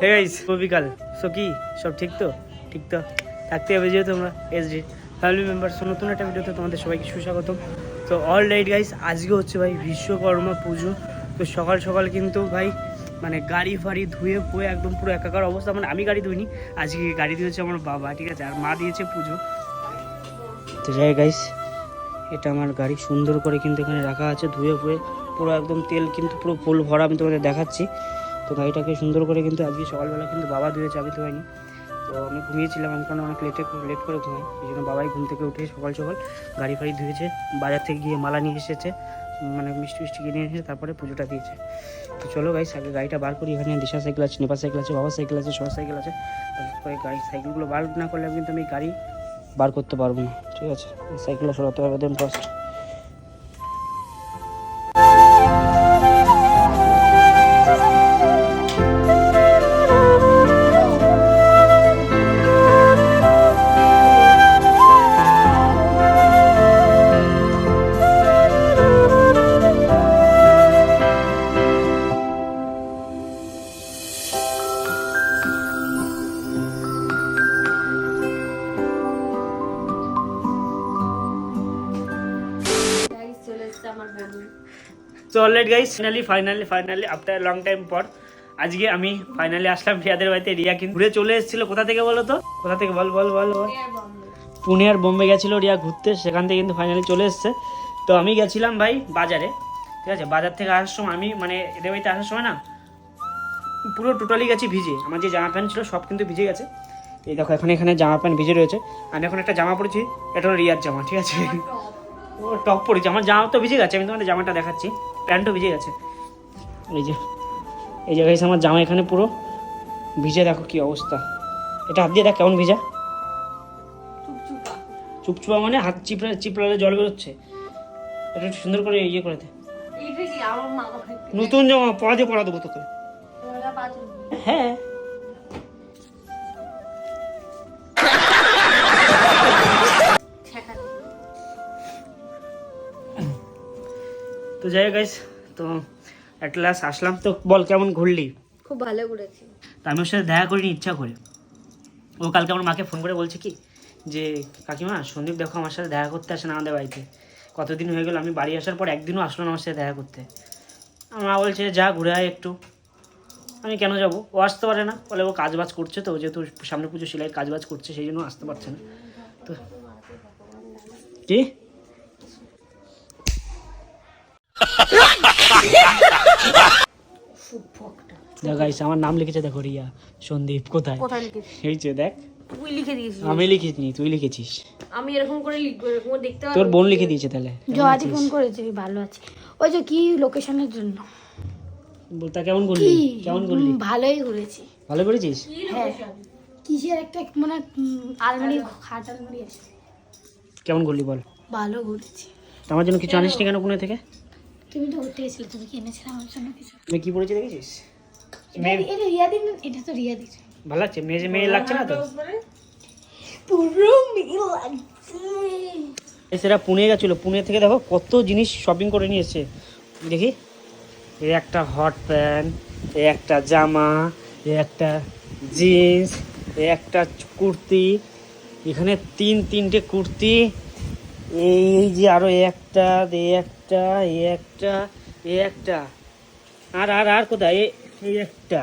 Hey guys বিকাল so কি? সব ঠিক তো? ঠিক তো? থাকতে হবে যেহেতু তোমরা এসডি ফ্যামিলি মেম্বার সো নতুন একটা ভিডিওতে তোমাদের সবাইকে সুস্বাগতম। তো অল রাইট গাইস আজকে হচ্ছে ভাই বিশ্বকর্মা পুজো। তো সকাল সকাল কিন্তু ভাই মানে গাড়ি ফাড়ি ধুয়ে ফুয়ে একদম পুরো একাকার অবস্থা। মানে আমি গাড়ি ধুইনি, আজকে গাড়ি দিয়েছে আমার বাবা, ঠিক আছে? আর মা দিয়েছে পুজো। তো যাই গাইস এটা আমার গাড়ি সুন্দর করে কিন্তু এখানে রাখা আছে, ধুয়ে ফুয়ে পুরো একদম তেল কিন্তু পুরো ফুল ভরা, আমি তোমাদের দেখাচ্ছি। তো গাড়িটাকে সুন্দর করে কিন্তু আজকে সকালবেলা কিন্তু বাবা ধুয়েছে আমি ধোয়নি তো আমি ঘুমিয়েছিলাম, আমি কারণ অনেক লেটে লেট করে ঘুমাই। এই জন্য বাবাই ঘুম থেকে উঠে সকাল সকাল গাড়ি ফাড়ি ধুয়েছে, বাজার থেকে গিয়ে মালা নিয়ে এসেছে মানে মিষ্টি মিষ্টি কিনে এসে তারপরে পুজোটা দিয়েছে। তো চলো গাইস আগে গাড়িটা বার করি, এখানে দিশা সাইকেল আছে, নেপা সাইকেল আছে, বাবা সাইকেল আছে সবার সাইকেল আছে। তারপরে গাড়ি সাইকেলগুলো বার না করলে কিন্তু আমি গাড়ি বার করতে পারব না, ঠিক আছে? সাইকেলটা সরাতে হবে দেন ফার্স্ট তো alright guys finally finally finally after long time পর আজকে আমি ফাইনালি আসলাম রিয়াদের বাড়িতে। রিয়া কিন্তু ঘুরে চলে এসেছিল। কোথা থেকে বলো তো? কোথা থেকে? বল বল বল বল। পুনে আর বোম্বে গেছিল রিয়া ঘুরতে সেখান থেকে কিন্তু ফাইনালি চলে এসছে। তো আমি গেছিলাম ভাই বাজারে ঠিক আছে? বাজার থেকে আসার সময় আমি মানে এদের বাড়িতে আসার সময় না পুরো টোটালি গেছি ভিজে। আমার যে জামা প্যান্ট ছিল সব কিন্তু ভিজে গেছে। এই দেখো এখন এখানে জামা প্যান্ট ভিজে রয়েছে। আমি এখন একটা জামা পরেছি এটা হলো রিয়ার জামা ঠিক আছে? টপ পরেছি আমার জামা তো ভিজে গেছে আমি তোমাদের জামাটা দেখাচ্ছি। প্যান্টও ভিজে গেছে। এই যে এই জায়গায় আমার জামা এখানে পুরো ভিজে দেখো কি অবস্থা। এটা হাত দিয়ে দেখ কেমন ভিজা। চুপচুপা মানে হাত চিপড়া চিপড়ালে জল বেরোচ্ছে। এটা একটু সুন্দর করে ইয়ে করে দে। নতুন জামা পরা দিয়ে পরা দেবো তোকে। হ্যাঁ। তো যাই গাইস তো ক্লাস আসলাম। তো বল কেমন ঘুরলি? খুব ভালো করেছি তো আমি ওর সাথে দেখা করিনি ইচ্ছা করে। ও কালকে আমার মাকে ফোন করে বলছে কি যে কাকিমা সন্দীপ দেখো আমার সাথে দেখা করতে আসে না আমাদের বাড়িতে। কতদিন হয়ে গেল আমি বাড়ি আসার পর একদিনও আসলো না আমার সাথে দেখা করতে। আমার মা বলছে যা ঘুরে আয় একটু। আমি কেন যাব? ও আসতে পারে না। বলে ও কাজ বাজ করছে তো যেহেতু সামনে পুজো সেলাই কাজ বাজ করছে সেই জন্য আসতে পারছে না। তো কি? গাইস আমার নাম লিখেছে দেখো রিয়া সন্দীপ কোথায়? কোথায় লিখেছি এই যে দেখ। তুই লিখে দিয়েছিস। আমি লিখিনি তুই লিখেছিস। আমি এরকম করে লিখব এরকম দেখতে তোর বোন লিখে দিয়েছে তাহলে। জয়াদি ফোন করেছে ভালো আছে। ওই যে কি লোকেশনের জন্য? তা কেমন করলি? কেমন করলি? ভালোই ঘুরেছি। ভালো করেছিস? হ্যাঁ কিসের একটা মানে আলমারি খাট আলমারি আছে। কেমন করলি বল? ভালো ঘুরেছি। তা আমার জন্য কিছু আনিস নি কেন পুনে থেকে? তুমি তো ঘুরতে গেছিলে তুমি কি এনেছিলে আমার জন্য কিছু? তুই কি পড়েছি দেখেছিস এটা মেয়ে এটা রিয়াদির এটা তো রিয়াদির। ভালো লাগছে মেয়ে মেয়ে লাগছে না তো? পুরো মিল লাগছে। সেটা পুনে গেছিল পুনে থেকে দেখো কত জিনিস শপিং করে নিয়ে এসছে। দেখি এই একটা হট প্যান্ট এই একটা জামা এই একটা জিন্স এই একটা কুর্তি এখানে তিন তিনটে কুর্তি এই যে আরও একটা এই একটা এই একটা এই একটা। আর আর আর কোথায়? এই- একটা।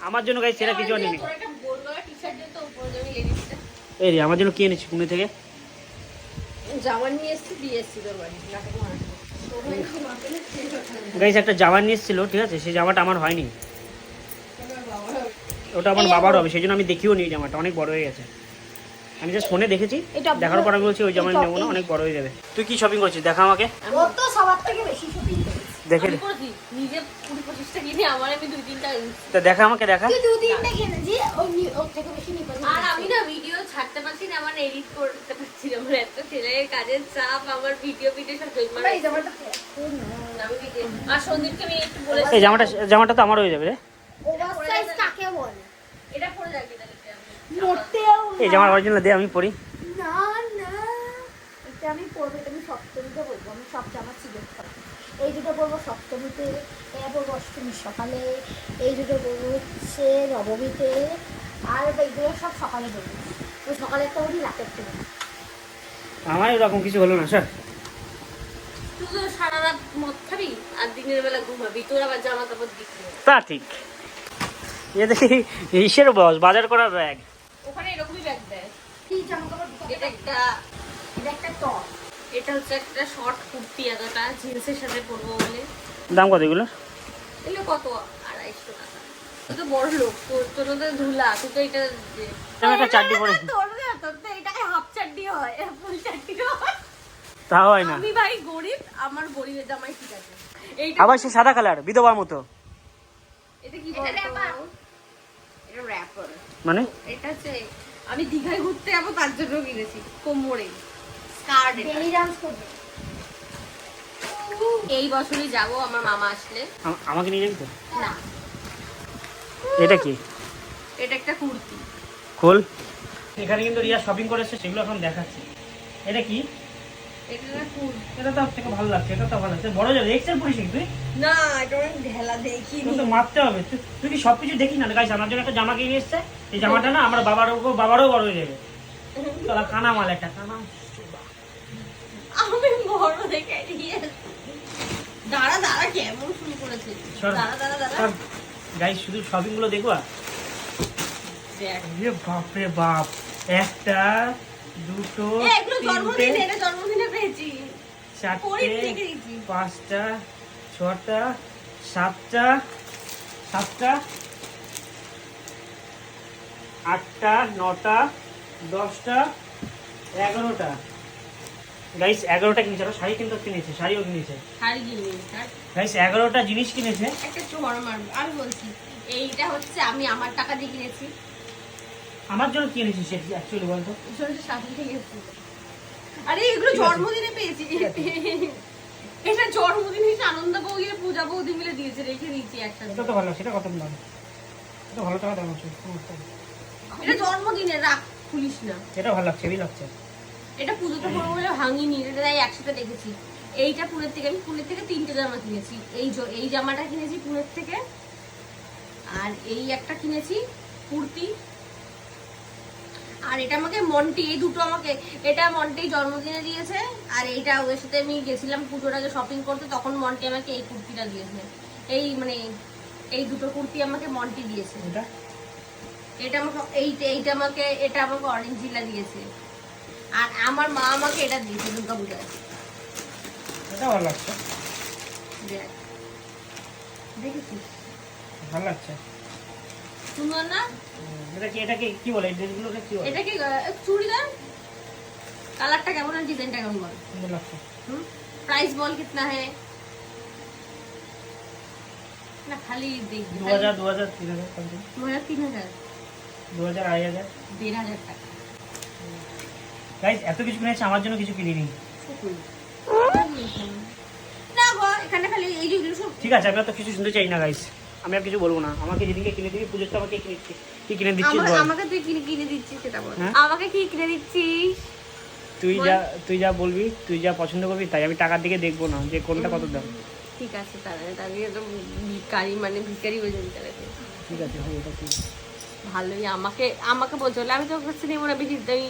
আমার জন্য গাই সেরা কিছু আনিনি। এই রে আমার জন্য কি এনেছি পুনে থেকে? জামা নিয়ে এসেছি দিয়ে এসেছি তোর বাড়ি গাইস একটা জামা নিয়ে এসেছিল ঠিক আছে? সেই জামাটা আমার হয়নি। ওটা আমার বাবার হবে সেই জন্য আমি দেখিও নি জামাটা অনেক বড় হয়ে গেছে। আমি জাস্ট ফোনে দেখেছি। এটা দেখার পর আমি বলছি ওই জামা নেব না অনেক বড় হয়ে যাবে। তুই কি শপিং করছিস? দেখা আমাকে। ও তো সবার থেকে বেশি শপিং দেখে আমি করেছি নিজে কুড়ি পঁচিশটা কিনে আমার আমি দুই তিনটা। তা দেখা আমাকে দেখা। তুই দু তিনটা কিনেছি ওর থেকে বেশি নিতে আর আমি না ভিডিও ছাড়তে পারছি না আমার এডিট করতে পারছি না। আমার এত ছেলের কাজের চাপ আমার ভিডিও ভিডিও সব জমা এই জামাটা আর সন্দীপকে আমি একটু বলেছি এই জামাটা জামাটা তো আমার হয়ে যাবে রে। ওভারসাইজ কাকে বলে? এটা পরে যাবি এই জামার অরিজিনাল দে আমি পরি। না না। এটা আমি পরবো এটা আমি সপ্তমীতে বলব আমি সব জামা সিলেক্ট করব। এই দুটো পরবো সপ্তমীতে এটা পরবো অষ্টমীর সকালে এই দুটো পরবো হচ্ছে নবমীতে আর এইগুলো সব সকালে পরবো। ওই সকালে একটা পরি রাতে একটা পরি। আমার এরকম কিছু হলো না স্যার? তুই তো সারা রাত মদ খাবি আর দিনের বেলা ঘুমাবি। তোর আবার জামা কাপড় দিচ্ছি তা ঠিক। এ দেখি ইসের বস বাজার করা ব্যাগ। ওখানে এরকমই জামা কাপড় এটা একটা এটা একটা টপ এটা হচ্ছে একটা শর্ট কুর্তি এতটা জিন্সের সাথে পরবো বলে। দাম কত এগুলো? এগুলো কত? আড়াইশো টাকা। তুই তো বড় লোক তোর তোর তো ধুলা তুই তো এটা একটা চারটি পরে। তোর না তোর তো এটা হাফ চাড্ডি হয় ফুল হয়। তা হয় না। আমি ভাই গরিব আমার গরিবের জামাই ঠিক আছে। এইটা আবার সে সাদা কালার বিধবার মতো। এটা কি বলতো? এটা র্যাপার মানে? এটা হচ্ছে আমি দীঘায় ঘুরতে যাব তার জন্য কিনেছি কোমরে স্কার্ট এই বছরই যাব আমার মামা আসলে। আমাকে নিয়ে যাবি তো? না। এটা কি? এটা একটা কুর্তি। খোল। এখানে কিন্তু রিয়া শপিং করেছে সেগুলো এখন দেখাচ্ছি। এটা কি? এটা তো থেকে ভালো লাগছে এটা তো ভালো লাগছে। বড় যাবে এক্সেল পড়িস তুই? না এটা আমি ঢেলা দেখিনি তো মারতে হবে। তুই কি সবকিছু দেখিস না? গাইস আমার জন্য একটা জামা কিনে এসছে। এই জামাটা না আমার বাবার উপর বাবারও বড় হয়ে যাবে। তোলা কানা মাল একটা কানা আমি বড় দেখে নিয়ে দাঁড়া দাঁড়া কেমন শুরু করেছে দাঁড়া দাঁড়া দাঁড়া। গাইস শুধু শপিংগুলো দেখবা দেখ। এ বাপ। একটা দুটো এগুলো জন্মদিনে এটা চারটে পাঁচটা ছটা সাতটা সাতটা আটটা নটা দশটা এগারোটা। গাইস এগারোটা কিনেছে আরও শাড়ি কিন্তু কিনেছে শাড়িও কিনেছে। শাড়ি গাইস এগারোটা জিনিস কিনেছে। একটা চোর মারবে আমি বলছি। এইটা হচ্ছে আমি আমার টাকা দিয়ে কিনেছি। আমার জন্য কিনেছি সেটা অ্যাকচুয়ালি বলতো। সাথে কিনেছি আরে এগুলো জন্মদিনে পেয়েছি। এটা জন্মদিন হিসেবে আনন্দ বৌদি পূজা বৌদি মিলে দিয়েছে রেখে দিয়েছি একসাথে এটা তো ভালো সেটা কত দাম? এটা ভালো টাকা দাম আছে এটা জন্মদিনে রাখ খুলিস না। এটা ভালো লাগছে লাগছে। এটা পুজোতে পড়ব বলে ভাঙিনি এটা তাই একসাথে রেখেছি এইটা পুনের থেকে আমি পুনের থেকে তিনটে জামা কিনেছি। এই এই জামাটা কিনেছি পুনের থেকে আর এই একটা কিনেছি কুর্তি আর এটা আমাকে মন্টি এই দুটো আমাকে এটা মন্টি জন্মদিনে দিয়েছে আর এইটা ওদের সাথে আমি গেছিলাম পুজোর আগে শপিং করতে তখন মন্টি আমাকে এই কুর্তিটা দিয়েছে। এই মানে এই দুটো কুর্তি আমাকে মন্টি দিয়েছে। এটা? এটা আমাকে এইটা এইটা আমাকে এটা আমাকে অরেঞ্জ জিলা দিয়েছে। আর আমার মা আমাকে এটা দিয়েছে দুর্গা পূজায় এটা ভালো লাগছে। দেখ। দেখেছিস ভালো লাগছে। সুন্দর না হুম, এটা কি এটাকে কি বলে এই ড্রেসগুলোকে কি বলে এটা কি আহ, চুড়িদার কালারটা কেমন আর ডিজাইনটা কেমন বল সুন্দর লাগছে प्राइस बोल कितना है না খালি দেখ দু হাজার দু হাজার তিন হাজার something। মনে তিন হাজার দু হাজার আড়াই হাজার দেড় হাজার টাকা গাইজ এত কিছু কিনেছে আমার জন্য কিছু কিনিনি না গো এখানে খালি এই যেগুলো সব ঠিক আছে আমি আর তো কিছু শুনতে চাই না গাইজ আমি আর কিছু বলব না। আমাকে যেদিনকে কিনে দিবি পুজোর আমাকে কিনে কি কিনে দিচ্ছিস বল? আমাকে তুই কিনে কিনে দিচ্ছিস সেটা বল। হ্যাঁ? আমাকে কি কিনে দিচ্ছিস? তুই যা তুই যা বলবি তুই যা পছন্দ করবি তাই আমি টাকার দিকে দেখব না। যে কোনটা কত দাম। ঠিক আছে তাহলে তাহলে তো ভিকারি মানে ভিকারি হয়ে যাবি তাহলে ঠিক আছে হবে এটা ভালোই আমাকে আমাকে হলে আমি তো কাছে নেব না বেশি দামি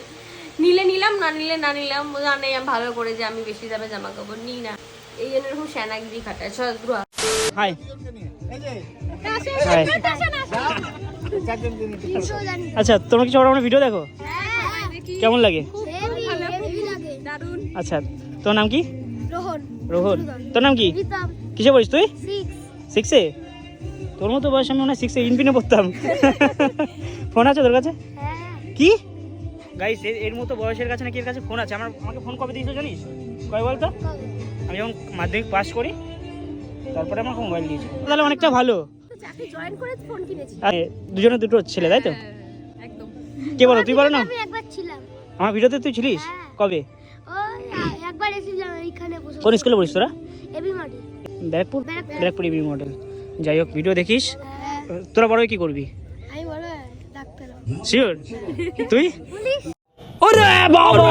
নিলে নিলাম না নিলে না নিলাম জানে আমি ভালো করে যে আমি বেশি দামে জামা কাপড় নিই না। এই জন্য এরকম শ্যানাগিরি খাটায়। গ্রুয়া হাই আচ্ছা তোমরা কিছু আমার ভিডিও দেখো? কেমন লাগে? আচ্ছা তোর নাম কি? রোহন। তোর নাম কি? কিসে পড়িস তুই? সিক্স তোর মতো বয়স আমি মনে হয় সিক্সে ইনপিনে পড়তাম। ফোন আছে তোর কাছে? কি? গাইস এর মতো বয়সের কাছে নাকি এর কাছে ফোন আছে? আমার আমাকে ফোন কবে দিয়েছ জানিস? কয় বলতো? আমি যখন মাধ্যমিক পাস করি তারপরে আমাকে মোবাইল দিয়েছে তাহলে অনেকটা ভালো। চাকরি জয়েন করে ফোন কিনেছি। আরে, দুজনে দুটো ছেলে তাই তো? কে বলো তুই বলো না? আমি একবার ছিলাম। আমার ভিডিওতে তুই ছিলিস? হ্যাঁ। কবে? কোন স্কুলে পড়িস তোরা? AB model Barrackpore? Barrackpore. EV model যাই হোক ভিডিও দেখিস। হ্যাঁ। তোরা বড় হয়ে কি করবি? আমি বলো ডাক্তার শিওর তুই? পুলিশ ওরে বাবা!